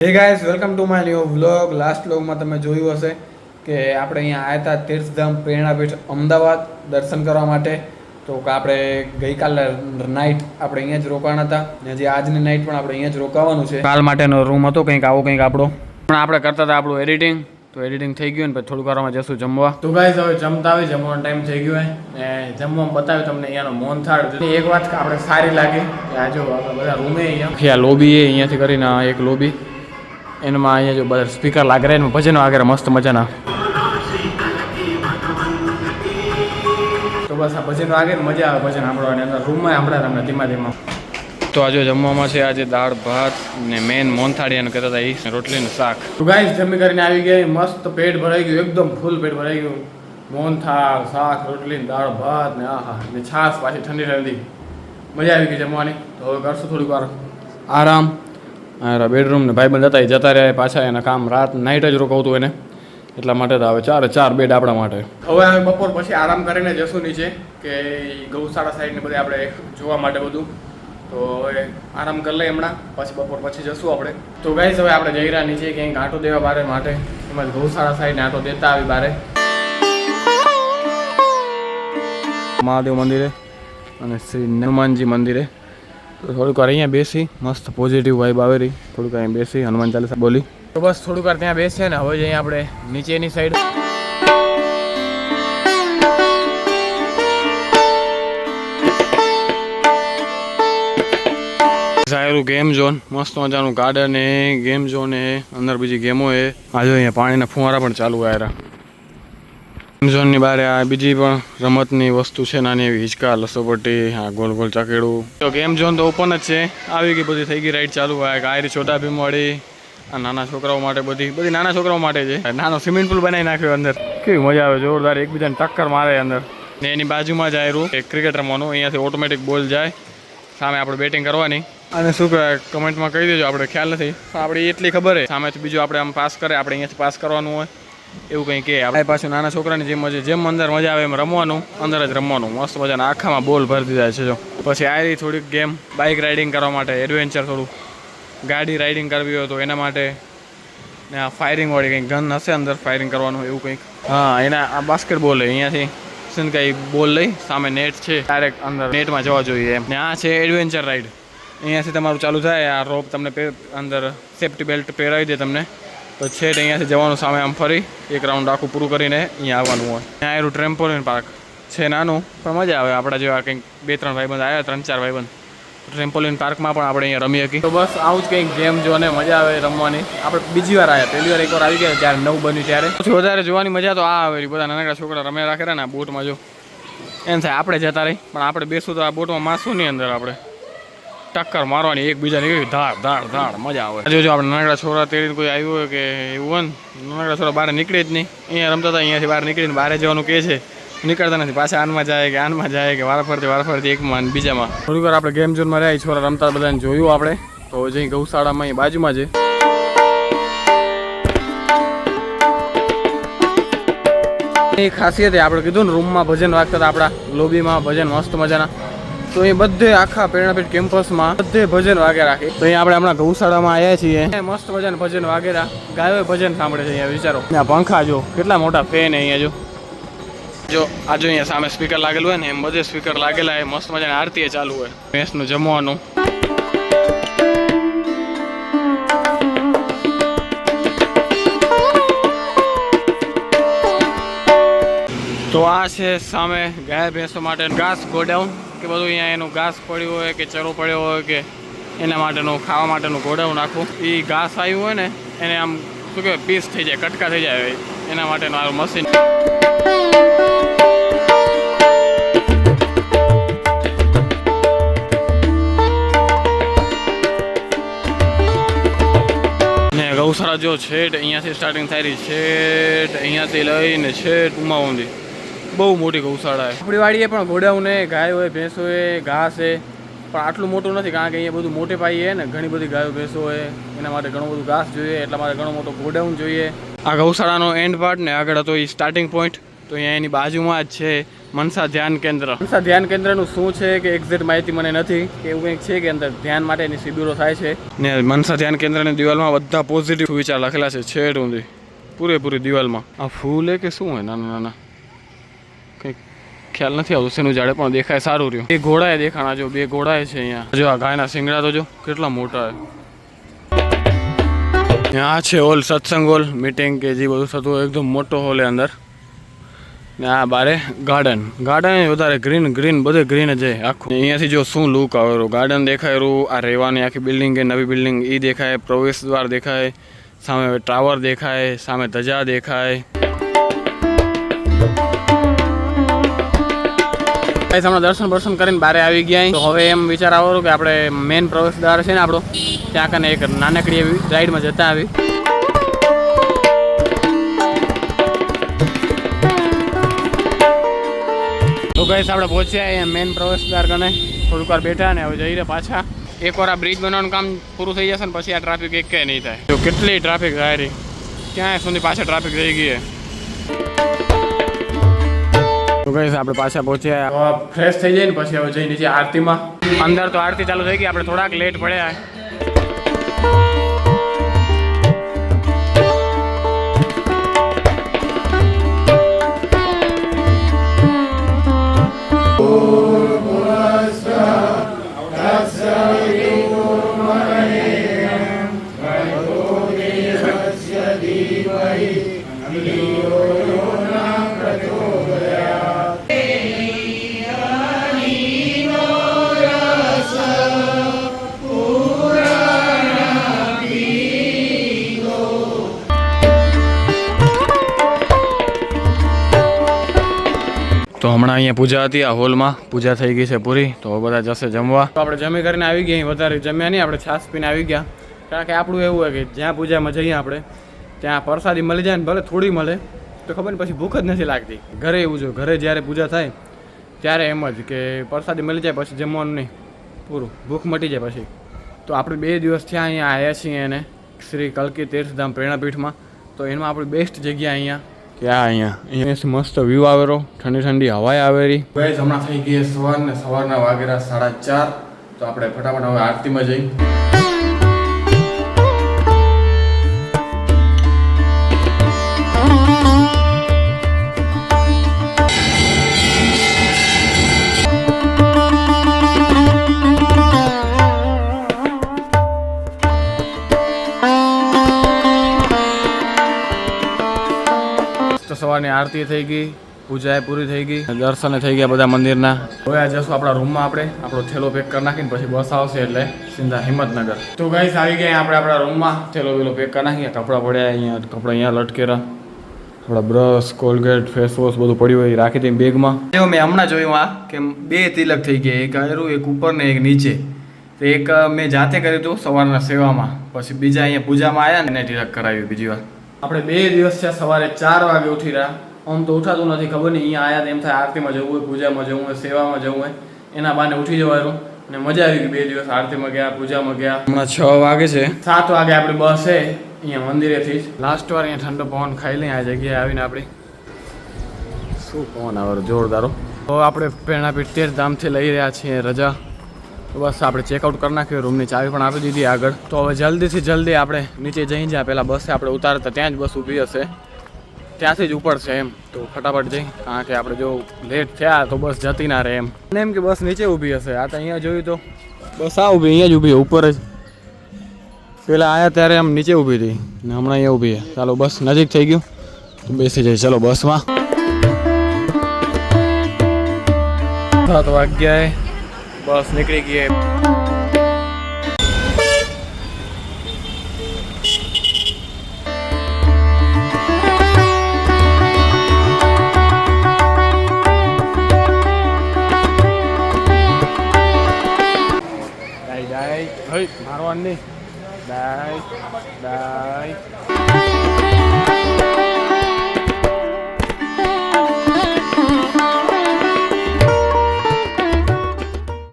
Hey guys welcome to my new vlog last વ્લોગમાં તમે જોયું હશે કે આપણે અહીંયા આવ્યા હતા તીર્થધામ પ્રેરણાપીઠ અમદાવાદ દર્શન કરવા માટે. તો કે આપણે ગઈકાલે નાઇટ આપણે અહીંયા જ રોકાણા હતા. ને હજી આજની નાઇટ પણ આપણે અહીંયા જ રોકાવાનું છે. કાલ માટેનો રૂમ હતો કંઈક આવો કંઈક આપણો. પણ આપણે કરતા હતા આપણું એડિટિંગ તો એડિટિંગ થઈ ગયું ને પછી થોડું વારમાં જશું જમવા. તો ગાઈઝ હવે જમતા આવી જમવાનો ટાઈમ થઈ ગયો ને જમવામાં બતાવ્યું તમને અહીંયાનો મોન થાળ એક વાત આપણે સારી લાગી. કે આ જો આપણે બધા રૂમે અહીંયા. આ લોબી એ અહીંયાથી કરીને એક લોબી એમાં અહીંયા જો બધા સ્પીકર લાગે એનું ભજન ભજનો આગળ મસ્ત મજાના. તો બસ આ ભજનો આગળ મજા આવે ભજન સાંભળવાની. અંદર રૂમમાં સાંભળ્યા તમને ધીમા ધીમા. તો આજે જમવામાં છે આજે દાળ ભાત ને મેન મોનથાળી અને કહેતા હતા એ રોટલી ને શાક. તો ગાઈસ જમી કરીને આવી ગઈ મસ્ત પેટ ભરાઈ ગયું એકદમ ફૂલ પેટ ભરાઈ ગયું. મોહનથાળ શાક રોટલી ને દાળ ભાત ને આહા. ને છાશ પાછી ઠંડી ઠંડી. મજા આવી ગઈ જમવાની. તો હવે કરશું થોડીક વાર. આરામ. આ બેડરૂમને ભાઈ ભાઈબંધ હતા એ જતા રહ્યા પાછા એના કામ રાત નાઇટ જ રોકાવતું એને. એટલા માટે તો હવે ચાર ચાર બેડ આપણા માટે. હવે અમે બપોર પછી આરામ કરીને જશું નીચે કે ગૌશાળા સાઈડ ને બધે આપણે જોવા માટે બધું. તો હવે આરામ કરી લઈએ હમણાં પછી બપોર પછી જશું આપણે. તો ગાઈસ હવે આપણે જઈ રહ્યા નીચે ક્યાંક આંટો દેવા બારે માટે. એમાં ગૌશાળા સાઈડને આંટો દેતા આવી બારે. મહાદેવ મંદિરે અને શ્રી હનુમાનજી મંદિરે. થોડીક વાર અહીંયા બેસી, મસ્ત પોઝિટિવ વાઇબ આવે રહી. થોડીક અહીંયા બેસી, હનુમાન ચાલીસા બોલી. તો બસ થોડીક વાર ત્યાં બેસીએ ને, હવે જઈએ આપણે નીચેની સાઈડ સારું ગેમ ઝોન મસ્ત મજાનું ગાર્ડન એ ગેમ ઝોન એ, અંદર બીજી ગેમો એ. આજે અહીંયા પાણીના ફુવારા પણ ચાલુ આવ્યા. ઝોનની બહાર આ બીજી પણ રમતની વસ્તુ છે નાની એવી હિંચકા લસોપટ્ટી આ ગોલ ગોલ ચાકેડું તો ગેમ ઝોન તો ઓપન જ છે. આવી ગઈ બધી થઈ ગઈ રાઈડ ચાલુ. હોય આયરી છોટા ભીમવાળી, આ નાના છોકરાઓ માટે બધી બધી નાના છોકરાઓ માટે છે. નાનો સ્વિમિંગ પુલ બનાવી નાખ્યો અંદર. કેવી મજા આવે, જોરદાર એકબીજાને ટક્કર મારે અંદર. ને એની બાજુમાં જ આયરું એક ક્રિકેટ રમવાનું અહીંયાથી ઓટોમેટિક બોલ જાય. સામે આપણે બેટિંગ કરવાની. અને શું કહેવાય કમેન્ટમાં કહી દેજો, આપણે ખ્યાલ નથી. આપણે એટલી ખબર છે. સામેથી બીજું આપણે આમ પાસ કરે, આપણે અહીંયાથી પાસ કરવાનું હોય. એવું કંઈ કે, આપણે પાછું નાના છોકરાની જેમ મજા જેમ અંદર મજા આવે એમ રમવાનું, અંદર જ રમવાનું. મસ્ત મજાના આખામાં બોલ ભરી દીધા છે જો. પછી આયરી થોડીક ગેમ બાઇક રાઇડિંગ કરવા માટે એડવેન્ચર થોડું. ગાડી રાઇડિંગ કરવી હોય તો એના માટે. ને આ ફાયરિંગવાળી કંઈક ગન હશે અંદર ફાયરિંગ કરવાનું, એવું કંઈક. હા, એના આ બાસ્કેટ બોલ અહીંયાથી સિંધકાઈ બોલ લઈ, સામે નેટ છે. ડાયરેક્ટ અંદર નેટમાં જવા જોઈએ એમ. ને આ છે એડવેન્ચર રાઇડ અહીંયાથી તમારું ચાલુ થાય, આ રોપ તમને અંદર સેફ્ટી બેલ્ટ પહેરાવી દે તમને. તો છેટ અહીંયાથી જવાનું સામે આમ ફરી. એક રાઉન્ડ આખું પૂરું કરીને અહીંયા આવવાનું હોય. ત્યાં આવ્યું ટ્રેમ્પોલિન પાર્ક છે નાનું, પણ મજા આવે આપણા જેવા કંઈક બે, ત્રણ ભાઈબંધ આવ્યા, ત્રણ, ચાર ભાઈબંધ. ટ્રેમ્પોલિન પાર્કમાં પણ આપણે અહીંયા રમી શકીએ તો બસ આવું જ કંઈક ગેમ જોને મજા આવે રમવાની. આપણે બીજી વાર આવ્યા પહેલી વાર એકવાર આવી ગયા જ્યારે નવું બન્યું ત્યારે. પછી વધારે જોવાની મજા તો આ આવે બધા નાના છોકરા રમે રાખે ને બોટમાં જો. એમ થાય, આપણે જતા રહી પણ આપણે બેસું તો આ બોટમાં માસું નહીં અંદર આપણે. ટક્કર મારવાની, એકબીજાને કેવી ધાડ ધાડ ધાડ મજા આવે. જો જો આપણે નાનકડા છોરા તેડીને કોઈ આવ્યું હોય કે એવું હોય ને, નાનકડા છોરા બહાર નીકળે જ નહીં. અહીંયા રમતા હતા, અહીંયાથી બહાર નીકળીને બહાર જવાનું કહે છે. નીકળતા નથી, પાછા આનમાં જાય કે આનમાં જાય કે વારફરથી વારફરથી એકમાં અને બીજામાં. થોડીક વાર આપણે ગેમ ઝોનમાં રહ્યા છોરા રમતા બધાને જોયું આપણે. તો જે ગૌશાળામાં અહીં બાજુમાં છે. ખાસિયત આપણે કીધું ને રૂમમાં ભજન વાગતા હતા આપણા લોબીમાં ભજન, મસ્ત મજાના. તો એ બધે આખા પ્રેરણાપીઠ કેમ્પસમાં બધે ભજન વાગે રાખે તો અહીંયા આપણે હમણાં ગૌશાળામાં આવ્યા છીએ. મસ્ત મજાના ભજન વાગેરા. ગાયો ભજન સાંભળે છે અહીંયા, વિચારો. ત્યાં પંખા જો, કેટલા મોટા ફેન અહીંયા જો. જો આજે અહીંયા સામે સ્પીકર લાગેલું હોય ને, એમ બધે સ્પીકર લાગેલા એ મસ્ત મજાની આરતી ચાલુ હોય. ભેંસનું જમવાનું. તો આ છે સામે ગાય ભેંસો માટે ઘાસ ગોડાઉન. કે બધું અહીંયા એનું ઘાસ પડ્યું હોય કે ચરો પડ્યો હોય કે એના માટેનું, ખાવા માટેનું ગોડાઉન નાખું એ ઘાસ આવ્યું હોય ને, એને આમ શું કહેવાય, પીસ થઈ જાય, કટકા થઈ જાય એના માટેનું આ મશીન. ગૌશાળા જો છેટ, અહીંયાથી સ્ટાર્ટિંગ થાય રહી છેટ, અહીંયાથી લઈને છેટ ઉમા ઊંધી બહુ મોટી ગૌશાળા છે. આપણી વાડીએ પણ ઘોડાઉં ને ગાય હોય ભેંસ હોય ઘાસ છે પણ આટલું મોટું નથી કારણ કે અહીંયા બધું મોટે પાઈએ ને ઘણી બધી ગાયો ભેંસો હોય એના માટે ઘણું બધું ઘાસ જોઈએ, એટલા માટે ઘણો મોટો ગોડાઉન જોઈએ. આ ગૌશાળાનો એન્ડ પાર્ટ ને આગળ હતો એ સ્ટાર્ટિંગ પોઈન્ટ તો અહીંયા એની બાજુમાં જ છે મનસા ધ્યાન કેન્દ્ર. મનસા ધ્યાન કેન્દ્રનું શું છે કે એક્ઝેક્ટ માહિતી મને નથી, કે એવું કંઈક છે કે અંદર ધ્યાન માટેની શિબિરો થાય છે? ને મનસા ધ્યાન કેન્દ્રની દિવાલમાં બધા પોઝિટિવ વિચાર લખેલા છે છેડ ઊંધી. પૂરેપૂરી દિવાલમાં. આ ફૂલ કે શું હોય નાના નાના? ખ્યાલ નથી આવતું શેનું ઝાડે પણ દેખાય સારું રહ્યું. એ ઘોડાએ દેખાણા જો, બે ઘોડાએ છે અહીંયા. જો આ ગાયના શિંગડા તો જો, કેટલા મોટા આ છે હોલ, સત્સંગ હોલ મીટિંગ કે જે બધું થતું એકદમ મોટો હોલ એ અંદર. ને આ બારે ગાર્ડન ગાર્ડન વધારે ગ્રીન ગ્રીન બધે ગ્રીન જ આખું. અહીંયાથી જો શું લુક આવેલું ગાર્ડન દેખાય રહ્યું, આ રહેવાની આખી બિલ્ડિંગ કે નવી બિલ્ડિંગ એ દેખાય પ્રવેશ દ્વાર દેખાય, સામે ટાવર દેખાય, સામે ધજા દેખાય. ગાઈસ હમણાં દર્શન બર્શન કરીને બારે આવી ગયા. તો હવે એમ વિચાર આવો કે આપણે મેઇન પ્રવેશદ્વાર છે ને આપણો, ત્યાં કને એક નાનકડી એવી રાઈડમાં જતા આવી. તો ગાઈસ આપણે પહોંચ્યા અહીંયા મેન પ્રવેશદ્વાર કને. થોડીક વાર બેઠા ને હવે જઈ રહ્યા પાછા. એકવાર આ બ્રિજ બનાવવાનું કામ પૂરું થઈ જશે ને પછી આ ટ્રાફિક એક કઈ નહીં થાય. તો કેટલી ટ્રાફિક થાય ક્યાં સુધી પાછા ટ્રાફિક રહી ગઈ તો ગઈ આપણે પાછા પહોંચ્યા. ફ્રેશ થઈ જાય ને પછી હવે જઈ નીચે આરતીમાં. અંદર તો આરતી ચાલુ થઈ ગઈ આપણે થોડાક લેટ પડ્યા. તો અહીંયા પૂજા હતી, આ હોલમાં પૂજા થઈ ગઈ છે પૂરી, તો બધા જશે જમવા. તો આપણે જમી કરીને આવી ગયા વધારે જમ્યા નહીં, આપણે છાશ પીને આવી ગયા. કારણ કે આપણું એવું હોય કે જ્યાં પૂજામાં જઈએ આપણે, ત્યાં પ્રસાદી મળી જાય ને ભલે થોડી મળે, તો ખબર ને પછી ભૂખ જ નથી લાગતી. ઘરે એવું જો ઘરે જ્યારે પૂજા થાય, ત્યારે એમ જ કે પ્રસાદી મળી જાય પછી જમવાનું નહીં, પૂરું, ભૂખ મટી જાય પછી. તો આપણે બે દિવસ થયા અહીંયા આવ્યા છીએ એને, શ્રી કલ્કી તીર્થધામ પ્રેરણાપીઠમાં, તો એમાં આપણી બેસ્ટ જગ્યા અહીંયા ક્યાં અહીંયા? અહીંયા મસ્ત વ્યૂ આવેલો ઠંડી ઠંડી હવાય આવેલી ભાઈ હમણાં થઈ ગઈ સવાર ને સવારના વાગેરા સાડા ચાર. તો આપણે ફટાફટ હવે આરતીમાં જઈ. તો આરતી થઈ ગઈ પૂજા પૂરી થઈ ગઈ. દર્શન થઈ ગયા બધા મંદિરના. હવે જશું આપણા રૂમમાં આપણે આપણો થેલો પેક કરી નાખીને પછી બસ આવશે એટલે સીધા હિંમતનગર. તો ગાઈસ આવી ગયા આપણે આપણા રૂમમાં થેલો વેલો પેક કરી નાખીએ કપડાં પડ્યા અહીંયા કપડાં અહીંયા લટકેરા આપણા બ્રશ કોલગેટ ફેસ વોશ બધું પડ્યું હોય રાખી દઈએ બેગમાં. જો મેં હમણાં જોયું આ કે બે તિલક થઈ ગયા એક આયરું એક ઉપર ને એક નીચે. તો એક મેં જાતે કર્યું હતું સવારના સેવામાં. પછી બીજા અહીંયા પૂજામાં આવ્યા ને એને તિલક કરાવ્યું બીજી વાર. આપણે બે દિવસ છે સવારે ચાર વાગે ઉઠી રહ્યા આમ તો ઉઠાતું નથી ખબર નહીં અહીંયા આયા એમ થાય આરતીમાં જવું હોય પૂજામાં જવું હોય સેવામાં જવું હોય એના બાને ઉઠી જવાનું અને મજા આવી ગઈ બે દિવસ આરતીમાં ગયા પૂજામાં ગયા. હમણાં છ વાગે છે. સાત વાગે આપણી બસ છે અહીંયા મંદિરેથી જ. લાસ્ટ વાર અહીંયા ઠંડો પવન ખાઈ લઈએ આ જગ્યાએ આવીને આપણી. શું પવન આવે જોરદારો તો આપણે પ્રેરણાપીઠ તેર ધામથી લઈ રહ્યા છીએ રજા. તો બસ આપણે ચેકઆઉટ કરી નાખ્યું રૂમની ચાવી પણ આપી દીધી આગળ. તો હવે જલ્દીથી જલ્દી આપણે નીચે જઈ જાય પહેલાં બસે આપણે ઉતારતા ત્યાં જ બસ ઊભી હશે. ત્યાંથી જ ઉપર છે એમ. તો ફટાફટ જઈ, કારણ કે આપણે જો લેટ થયા તો બસ જતી ના રહે એમ. અને એમ કે બસ નીચે ઊભી હશે. આ તો અહીંયા જોયું તો બસ આ ઊભી, અહીંયા જ ઊભી, ઉપર જ. પેલા આવ્યા ત્યારે આમ નીચે ઊભી હતી, ને હમણાં અહીંયા ઊભી ચાલો બસ નજીક થઈ ગયું. તો બેસી જાય ચલો બસમાં સાત વાગ્યાએ બસ નીકળી ગઈ મારવાની ડાય ડાય